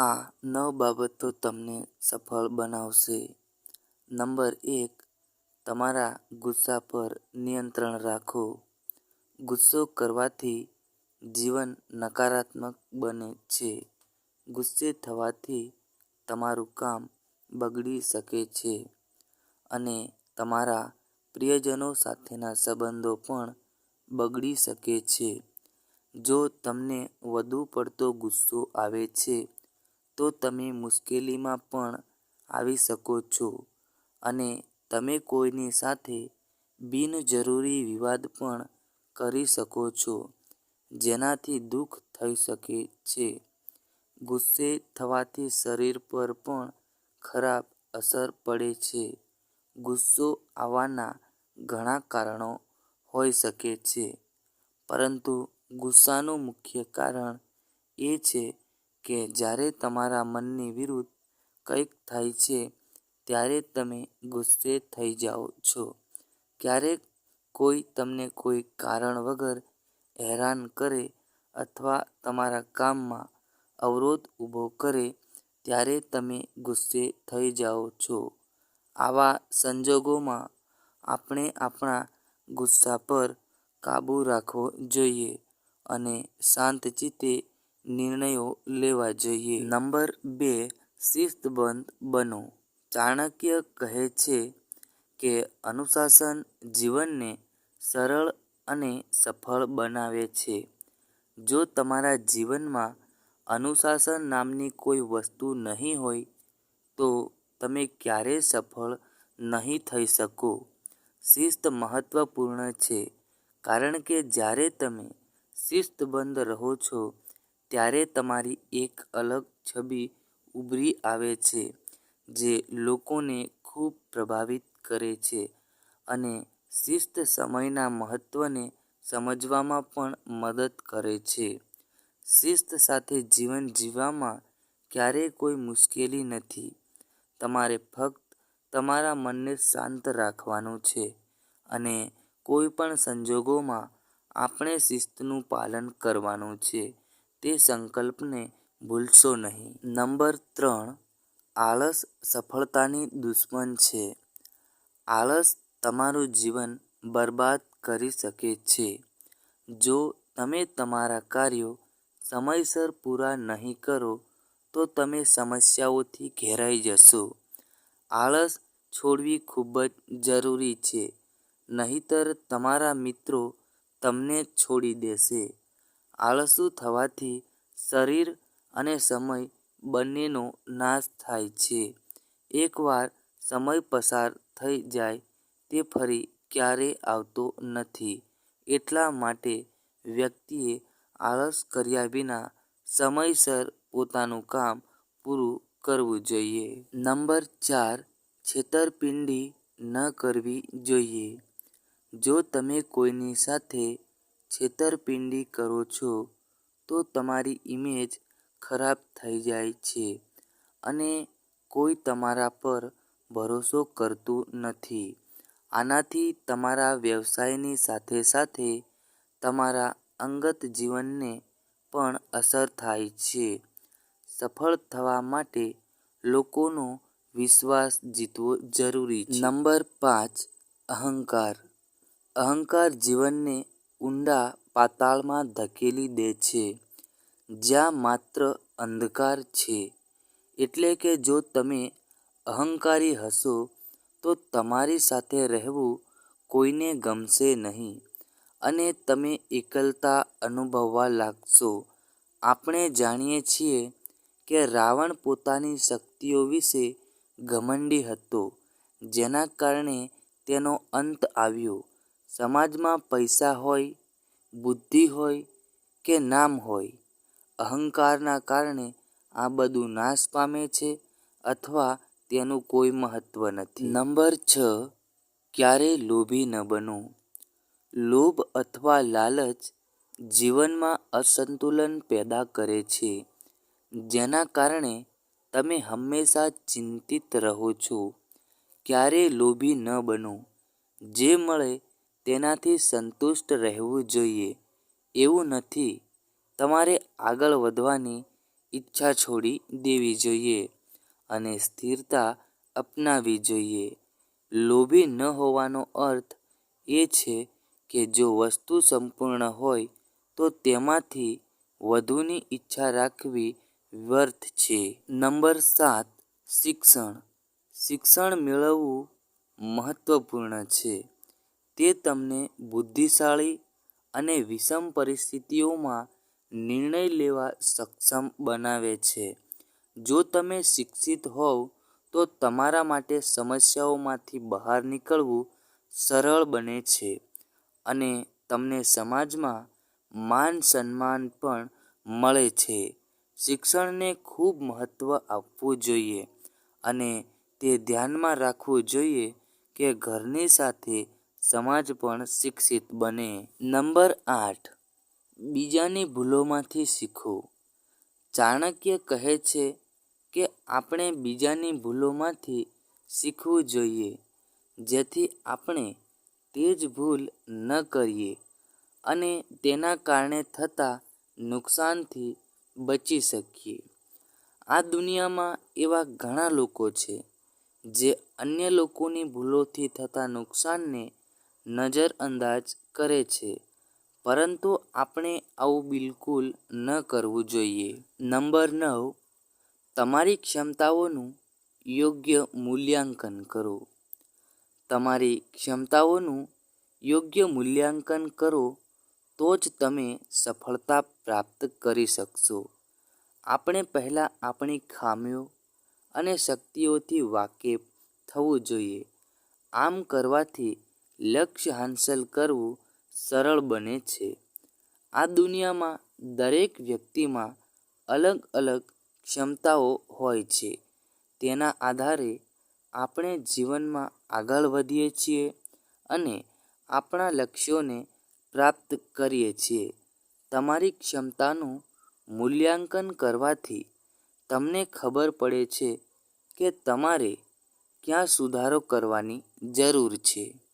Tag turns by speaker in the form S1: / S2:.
S1: આ નવ બાબતો તમને સફળ બનાવશે. નંબર એક તમારા ગુસ્સા પર નિયંત્રણ રાખો. ગુસ્સો કરવાથી જીવન નકારાત્મક બને છે. ગુસ્સે થવાથી તમારું કામ બગડી શકે છે અને તમારા પ્રિયજનો સાથેના સંબંધો પણ બગડી શકે છે. જો તમને વધુ પડતો ગુસ્સો આવે છે, તો તમે મુશ્કેલીમાં પણ આવી શકો છો અને તમે કોઈની સાથે બિનજરૂરી વિવાદ પણ કરી શકો છો, જેનાથી દુઃખ થઈ શકે છે. ગુસ્સે થવાથી શરીર પર પણ ખરાબ અસર પડે છે. ગુસ્સો આવવાના ઘણા કારણો હોઈ શકે છે, પરંતુ ગુસ્સાનું મુખ્ય કારણ એ છે કે જ્યારે તમારા મનની વિરુદ્ધ કંઈક થાય છે, ત્યારે તમે ગુસ્સે થઈ જાઓ છો. ક્યારેક કોઈ તમને કોઈ કારણ વગર હેરાન કરે અથવા તમારા કામમાં અવરોધ ઊભો કરે ત્યારે તમે ગુસ્સે થઈ જાઓ છો. આવા સંજોગોમાં આપણે આપણા ગુસ્સા પર કાબૂ રાખવો જોઈએ અને શાંતચિત્તે નિર્ણયો લેવા જોઈએ. નંબર બે શિસ્તબંધ બનો. ચાણક્ય કહે છે કે અનુશાસન જીવનને સરળ અને સફળ બનાવે છે. જો તમારા જીવનમાં અનુશાસન નામની કોઈ વસ્તુ નહીં હોય, તો તમે ક્યારેય સફળ નહીં થઈ શકો. શિસ્ત મહત્વપૂર્ણ છે કારણ કે જ્યારે તમે શિસ્તબદ્ધ રહો છો, ત્યારે તમારી એક અલગ છબી ઉભરી આવે છે, જે લોકોને ખૂબ પ્રભાવિત કરે છે અને શિસ્ત સમયના મહત્ત્વને સમજવામાં પણ મદદ કરે છે. શિસ્ત સાથે જીવન જીવવામાં ક્યારેય કોઈ મુશ્કેલી નથી. તમારે ફક્ત તમારા મનને શાંત રાખવાનું છે અને કોઈપણ સંજોગોમાં આપણે શિસ્તનું પાલન કરવાનું છે તે સંકલ્પને ભૂલશો નહીં. નંબર ત્રણ આળસ સફળતાની દુશ્મન છે. આળસ તમારું જીવન બરબાદ કરી શકે છે. જો તમે તમારા કાર્યો સમયસર પૂરા નહીં કરો, તો તમે સમસ્યાઓથી ઘેરાઈ જશો. આળસ છોડવી ખૂબ જ જરૂરી છે, નહીંતર તમારા મિત્રો તમને છોડી દેશે. આળસુ થવાથી શરીર અને સમય બંનેનો નાશ થાય છે. એકવાર સમય પસાર થઈ જાય, તે ફરી ક્યારેય આવતો નથી. એટલા માટે વ્યક્તિએ આળસ કર્યા વિના સમયસર પોતાનું કામ પૂરું કરવું જોઈએ. નંબર ચાર છેતરપિંડી ન કરવી જોઈએ. જો તમે કોઈની સાથે છેતરપિંડી કરો છો, તો તમારી ઇમેજ ખરાબ થઈ જાય છે અને કોઈ તમારા પર ભરોસો કરતું નથી. આનાથી તમારા વ્યવસાયની સાથે સાથે તમારા અંગત જીવનને પણ અસર થાય છે. સફળ થવા માટે લોકોનો વિશ્વાસ જીતવો જરૂરી છે. નંબર પાંચ અહંકાર. અહંકાર જીવનને ઊંડા પાતાળમાં ધકેલી દે છે, જ્યાં માત્ર અંધકાર છે. એટલે કે જો તમે અહંકારી હશો, તો તમારી સાથે રહેવું કોઈને ગમશે નહીં અને તમે એકલતા અનુભવવા લાગશો. આપણે જાણીએ છીએ કે રાવણ પોતાની શક્તિઓ વિશે ઘમંડી હતો, જેના કારણે તેનો અંત આવ્યો. સમાજમાં પૈસા હોય, બુદ્ધિ હોય કે નામ હોય, અહંકારના કારણે આ બધું નાશ પામે છે અથવા તેનું કોઈ મહત્વ નથી. નંબર છ ક્યારેય લોભી ન બનો. લોભ અથવા લાલચ જીવનમાં અસંતુલન પેદા કરે છે, જેના કારણે તમે હંમેશા ચિંતિત રહો છો. ક્યારેય લોભી ન બનો. જે મળે તેનાથી સંતુષ્ટ રહેવું જોઈએ. એવું નથી. તમારે આગળ વધવાની ઈચ્છા છોડી દેવી જોઈએ અને સ્થિરતા અપનાવવી જોઈએ. લોભી ન હોવાનો અર્થ એ છે કે જો વસ્તુ સંપૂર્ણ હોય, તો તેમાંથી વધુની ઈચ્છા રાખવી વ્યર્થ છે. નંબર સાત, શિક્ષણ. શિક્ષણ મેળવવું મહત્વપૂર્ણ છે. તે તમને બુદ્ધિશાળી અને વિષમ પરિસ્થિતિઓમાં નિર્ણય લેવા સક્ષમ બનાવે છે. જો તમે શિક્ષિત હોવ, તો તમારા માટે સમસ્યાઓમાંથી બહાર નીકળવું સરળ બને છે અને તમને સમાજમાં માન સન્માન પણ મળે છે. શિક્ષણને ખૂબ મહત્ત્વ આપવું જોઈએ અને તે ધ્યાનમાં રાખવું જોઈએ કે ઘરની સાથે સમાજ પણ શિક્ષિત બને. નંબર આઠ. બીજાની ભૂલોમાંથી શીખો. ચાણક્ય કહે છે કે આપણે બીજાની ભૂલોમાંથી શીખવું જોઈએ, જેથી આપણે તે જ ભૂલ ન કરીએ અને તેના કારણે થતા નુકસાનથી બચી શકીએ. આ દુનિયામાં એવા ઘણા લોકો છે, જે અન્ય લોકોની ભૂલોથી થતા નુકસાનને નજરઅંદાજ કરે છે. પરંતુ આપણે આવું બિલકુલ ન કરવું જોઈએ. નંબર નવ, તમારી ક્ષમતાઓનું યોગ્ય મૂલ્યાંકન કરો. તમારી ક્ષમતાઓનું યોગ્ય મૂલ્યાંકન કરો તો જ તમે સફળતા પ્રાપ્ત કરી શકશો. આપણે પહેલાં આપણી ખામીઓ અને શક્તિઓથી વાકેફ થવું જોઈએ. આમ કરવાથી લક્ષ્ય હાંસલ કરવું સરળ બને છે. આ દુનિયામાં દરેક વ્યક્તિમાં અલગ અલગ ક્ષમતાઓ હોય છે. તેના આધારે આપણે જીવનમાં આગળ વધીએ છીએ અને આપણા લક્ષ્યોને પ્રાપ્ત કરીએ છીએ. તમારી ક્ષમતાનું મૂલ્યાંકન કરવાથી તમને ખબર પડે છે કે તમારે ક્યાં સુધારો કરવાની જરૂર છે.